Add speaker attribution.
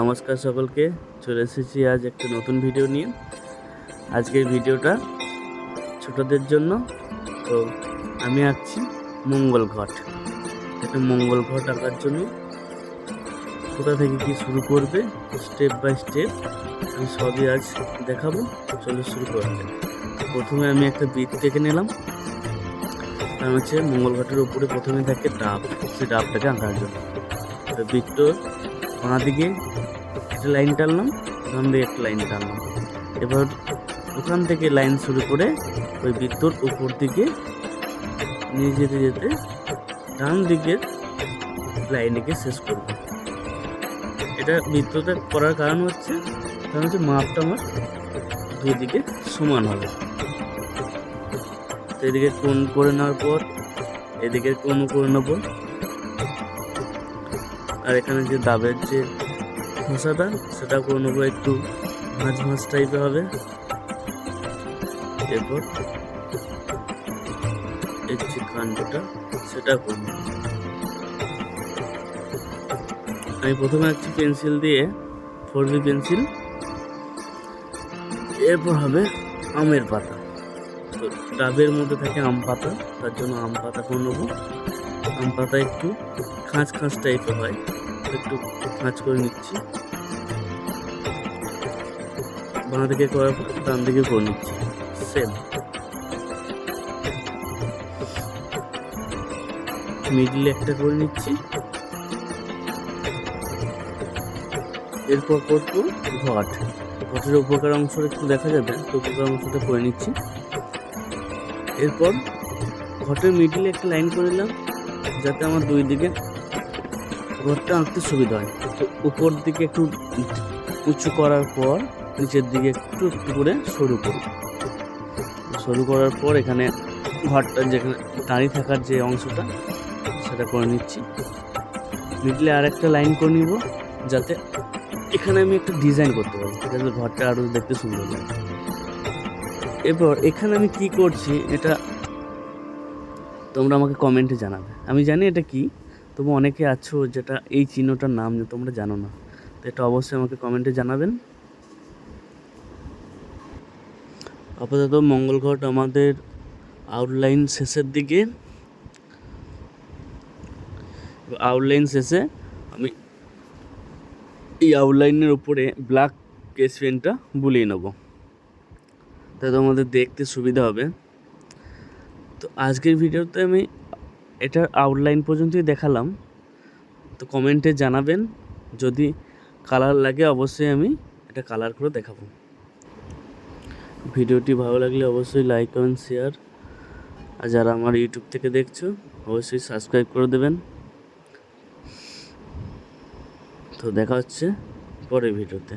Speaker 1: নমস্কার সকলকে, চলে এসেছি আজ একটা নতুন ভিডিও নিয়ে। আজকের ভিডিওটা ছোটদের জন্য। তো আমি আঁকছি মঙ্গল ঘট। একটা মঙ্গল ঘট আঁকার জন্য কোথা থেকে কি শুরু করবে স্টেপ বাই স্টেপ আমি সবই আজ দেখাবো। চলো শুরু করবে প্রথমে আমি একটা বৃত্ত থেকে নিলাম। কারণ হচ্ছে মঙ্গল ঘটের উপরে প্রথমে থাকে ডাব। সেই ডাবটাকে আঁকার জন্য। তো বৃত্ত বাঁ দিকে একটা লাইন টানলাম ডান দিকে একটা লাইন টানলাম। এবার ওখান থেকে লাইন শুরু করে ওই বৃত্তর উপর দিকে নিয়ে যেতে যেতে ডান দিকের লাইনকে শেষ করব। এটা বৃত্তটা করার কারণ হচ্ছে কারণ হচ্ছে মাপটা আমার দুই দিকে সমান হবে। এদিকে কোণ করে নেওয়ার পর, এদিকে কোণ করে নেব। আর এখানে যে দাবের যে খোসাটা, সেটা করে নেব একটু ভাঁজ ভাঁজ টাইপের হবে। এরপর এর যে কাণ্ডটা, সেটা করব। আমি প্রথমে একটি পেন্সিল দিয়ে, ফোর বি পেন্সিল। এরপর হবে আমের পাতা। তো ডাবের মধ্যে থাকে আম পাতা, তার জন্য আম পাতা করে নেব। আম পাতা একটু খাঁচ খাঁচ টাইপের হয়। একটু খাঁচ করে নিচ্ছি। বাঁ দিকে করার পর ডান দিকে করে নিচ্ছি। সেম মিডলে একটা করে নিচ্ছি। এরপর করব ঘট। ঘটের উপকার অংশটা একটু দেখা যাবে, তো উপকার অংশটা করে নিচ্ছি। এরপর ঘটের মিডিলে একটা লাইন করে নিলাম, যাতে আমার দুই দিকে ঘরটা আঁকতে সুবিধা হয়। উপর দিকে একটু উঁচু করার পর, নিচের দিকে একটু একটু করে সরু করি সরু করার পর এখানে ঘরটা যেখানে দাঁড়িয়ে থাকার যে অংশটা, সেটা করে নিচ্ছি। মিডলে আর একটা লাইন করে নিব, যাতে এখানে আমি একটা ডিজাইন করতে পারি। যাতে ঘরটা আরও দেখতে সুন্দর লাগে। এরপর এখানে আমি কি করছি, এটা তোমরা আমাকে কমেন্টে জানাবে। আমি জানি এটা কি তবু অনেকে আছো যেটা এই চিহ্নটার নাম তোমরা জানো না। তো এটা অবশ্যই আমাকে কমেন্টে জানাবেন। আপাতত মঙ্গল ঘট আমাদের আউটলাইন শেষের দিকে। আউটলাইন শেষে আমি এই আউটলাইনের উপরে ব্ল্যাক কেস পেনটা বুলিয়ে নেব। তাই তোমাদের দেখতে সুবিধা হবে। তো আজকের ভিডিওতে আমি এটার আউটলাইন পর্যন্তই দেখালাম। তো কমেন্টে জানাবেন। যদি কালার লাগে অবশ্যই আমি এটা কালার করে দেখাবো। ভিডিওটি ভালো লাগলে অবশ্যই লাইক কমেন্ট শেয়ার আর যারা আমার ইউটিউব থেকে দেখছ, অবশ্যই সাবস্ক্রাইব করে দেবেন। তো দেখা হচ্ছে পরের ভিডিওতে।